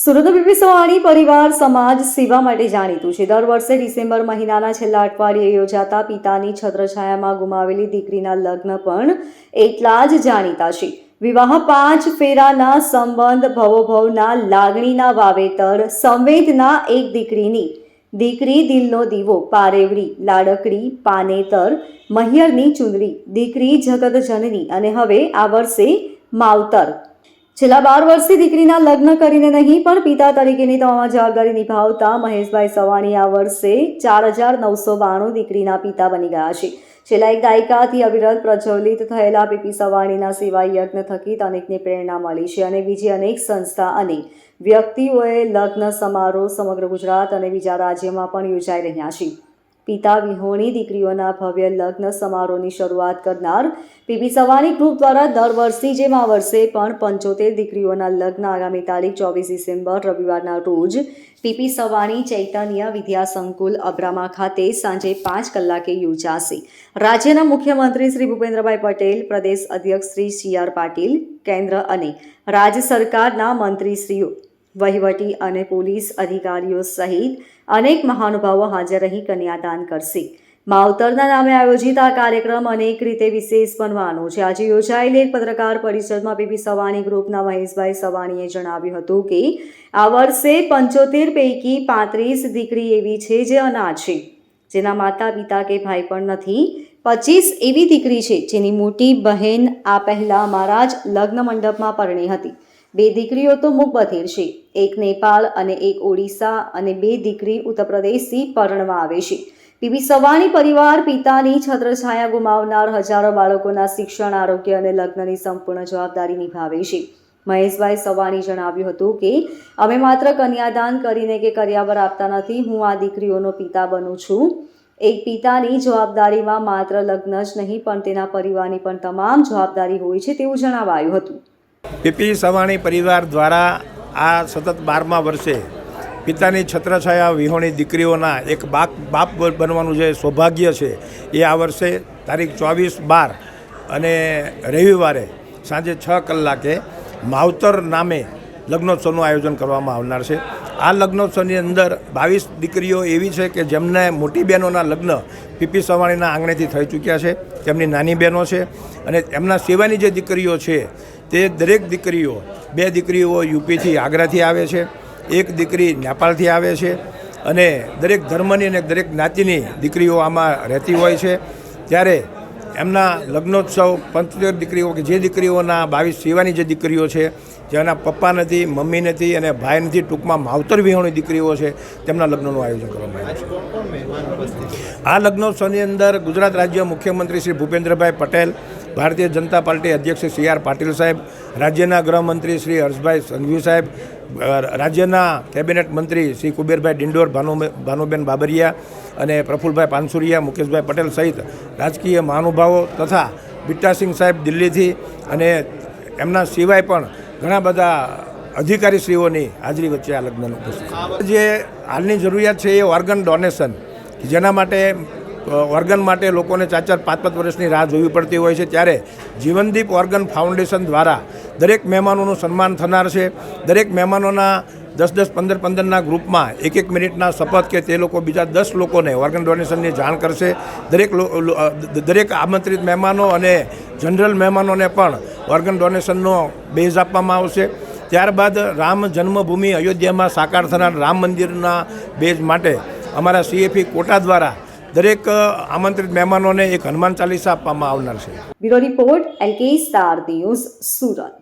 Surat BB Savani પરિવાર સમાજ સેવા માટે જાણીતું છે. દર વર્ષે ડિસેમ્બર મહિનાના છેલ્લા અઠવાડિયે યોજાતા પિતાની છત્રછાયામાં ગુમાવેલી દીકરીના લગ્ન પણ એટલા જ જાણીતા છે. વિવાહ પાંચ ફેરાના સંબંધ ભવોભવના લાગણીના વાવેતર સંવેદના એક દીકરીની. દીકરી દિલનો દીવો, પારેવડી, લાડકડી, પાનેતર, મહિયરની ચુંદડી, દીકરી જગત જનની અને હવે આ વર્ષે માવતર. છેલ્લા બાર વર્ષથી દીકરીના લગ્ન કરીને નહીં, પણ પિતા તરીકેની તમામ જવાબદારી નિભાવતા મહેશભાઈ સવાણી આ વર્ષે ચાર હજાર નવસો બાણું દીકરીના પિતા બની ગયા છે. છેલ્લા એક દાયકાથી અવિરત પ્રજ્વલિત થયેલા પીપી સવાણીના સેવા યજ્ઞ થકી અનેકને પ્રેરણા મળી છે અને બીજી અનેક સંસ્થા અને વ્યક્તિઓએ લગ્ન સમારોહ સમગ્ર ગુજરાત અને બીજા રાજ્યમાં પણ યોજાઈ રહ્યા છે. પિતા વિહોણી દીકરીઓના ભવ્ય લગ્ન સમારોહની શરૂઆત કરનાર પીપી સવાણી ગ્રુપ દ્વારા દર વર્ષની જેમ આ વર્ષે પણ પંચોતેર દીકરીઓના લગ્ન આગામી તારીખ ચોવીસ ડિસેમ્બર રવિવારના રોજ પીપી સવાણી ચૈતન્ય વિદ્યા સંકુલ અબ્રામા ખાતે સાંજે પાંચ કલાકે યોજાશે. રાજ્યના મુખ્યમંત્રી શ્રી ભૂપેન્દ્રભાઈ પટેલ, પ્રદેશ અધ્યક્ષ શ્રી સી આર પાટીલ, કેન્દ્ર અને રાજ્ય સરકારના મંત્રીશ્રીઓ વહીવટી અને પોલીસ અધિકારીઓ સહિત અનેક મહાનુભાવો હાજર રહી કન્યાદાન કરશે. માવતરના નામે આયોજિત આ કાર્યક્રમ અનેક રીતે વિશેષ બનવાનો છે. આજે યોજાયેલી એક પત્રકાર પરિષદમાં પીપી સવાણી ગ્રુપના મહેશભાઈ સવાણીએ જણાવ્યું હતું કે, આ વર્ષે પંચોતેર પૈકી પાંત્રીસ દીકરી એવી છે જે અનાથ છે. જેના માતા પિતા કે ભાઈ પણ નથી. પચીસ એવી દીકરી છે જેની મોટી બહેન આ પહેલાં મારા જ લગ્ન મંડપમાં પરણી હતી. બે દીકરીઓ તો મુકબધિર છે. એક નેપાળ અને એક ઓડિશા અને બે દીકરી ઉત્તર પ્રદેશથી પરણવા આવે છે. પીવી સવાણી પરિવાર પિતાની છત્રછાયા ગુમાવનાર હજારો બાળકોના શિક્ષણ, આરોગ્ય અને લગ્નની સંપૂર્ણ જવાબદારી નિભાવે છે. મહેશભાઈ સવાણી જણાવ્યું હતું કે, અમે માત્ર કન્યાદાન કરીને કે કર્યાવર આપતા નથી, હું આ દીકરીઓનો પિતા બનું છું. એક પિતાની જવાબદારીમાં માત્ર લગ્ન જ નહીં, પણ તેના પરિવારની પણ તમામ જવાબદારી હોય છે, તેવું જણાવાયું હતું. પીપી સવાણી પરિવાર દ્વારા આ સતત બારમા વર્ષે પિતાની છત્રછાયા વિહોણી દીકરીઓના એક બાપ બાપ બનવાનું જે સૌભાગ્ય છે, એ આ વર્ષે તારીખ ચોવીસ બાર અને રવિવારે સાંજે છ કલાકે માવતર નામે લગ્નોત્સવનું આયોજન કરવામાં આવનાર છે. આ લગ્નોત્સવની અંદર બાવીસ દીકરીઓ એવી છે કે જેમને મોટી બહેનોના લગ્ન પીપી સવાણીના આંગણેથી થઈ ચૂક્યા છે, તેમની નાની બહેનો છે અને એમના સિવાયની જે દીકરીઓ છે તે દરેક દીકરીઓ, બે દીકરીઓ યુપીથી આગ્રાથી આવે છે, એક દીકરી નેપાળથી આવે છે અને દરેક ધર્મની અને દરેક જ્ઞાતિની દીકરીઓ આમાં રહેતી હોય છે. ત્યારે એમના લગ્નોત્સવ પંચોતેર દીકરીઓ કે જે દીકરીઓના બાવીસ સિવાની જે દીકરીઓ છે, જેના પપ્પા નથી, મમ્મી નથી અને ભાઈ નથી, ટૂંકમાં માવતર વિહોણી દીકરીઓ છે, તેમના લગ્નનું આયોજન કરવામાં આવ્યું છે. આ લગ્નોત્સવની અંદર ગુજરાત રાજ્ય મુખ્યમંત્રી શ્રી ભૂપેન્દ્રભાઈ પટેલ ભારતીય જનતા પાર્ટી અધ્યક્ષ સી આર પાટીલ સાહેબ, રાજ્યના ગૃહમંત્રી શ્રી હર્ષભાઈ સંઘવી સાહેબ રાજ્યના કેબિનેટ મંત્રી શ્રી કુબેરભાઈ ડિંડોર, ભાનુ, ભાનુબેન બાબરિયા અને પ્રફુલભાઈ પાનસુરિયા, મુકેશભાઈ પટેલ સહિત રાજકીય મહાનુભાવો તથા બિટ્ટાસિંહ સાહેબ દિલ્હીથી અને એમના સિવાય પણ ઘણા બધા અધિકારીશ્રીઓની હાજરી વચ્ચે આ લગ્નનું જે હાલની જરૂરિયાત છે એ ઓર્ગન ડોનેશન જેના માટે ઓર્ગન માટે લોકોને ચાર ચાર પાંચ પાંચ વર્ષની રાહ જોવી પડતી હોય છે. ત્યારે જીવનદીપ ઓર્ગન ફાઉન્ડેશન દ્વારા દરેક મહેમાનોનું સન્માન થનાર છે. દરેક મહેમાનોના દસ દસ પંદર પંદરના ગ્રુપમાં એક એક મિનિટના શપથ કે તે લોકો બીજા દસ લોકોને ઓર્ગન ડોનેશનની જાણ કરશે. દરેક દરેક આમંત્રિત મહેમાનો અને જનરલ મહેમાનોને પણ ઓર્ગન ડોનેશનનો બેઝ આપવામાં આવશે. ત્યારબાદ રામ જન્મભૂમિ અયોધ્યામાં સાકાર થનાર રામ મંદિરના બેઝ માટે અમારા સીએફી કોટા દ્વારા દરેક આમંત્રિત મહેમાનોને એક હનુમાન ચાલીસા આપવામાં આવનાર છે. Bureau report, LK star news Surat.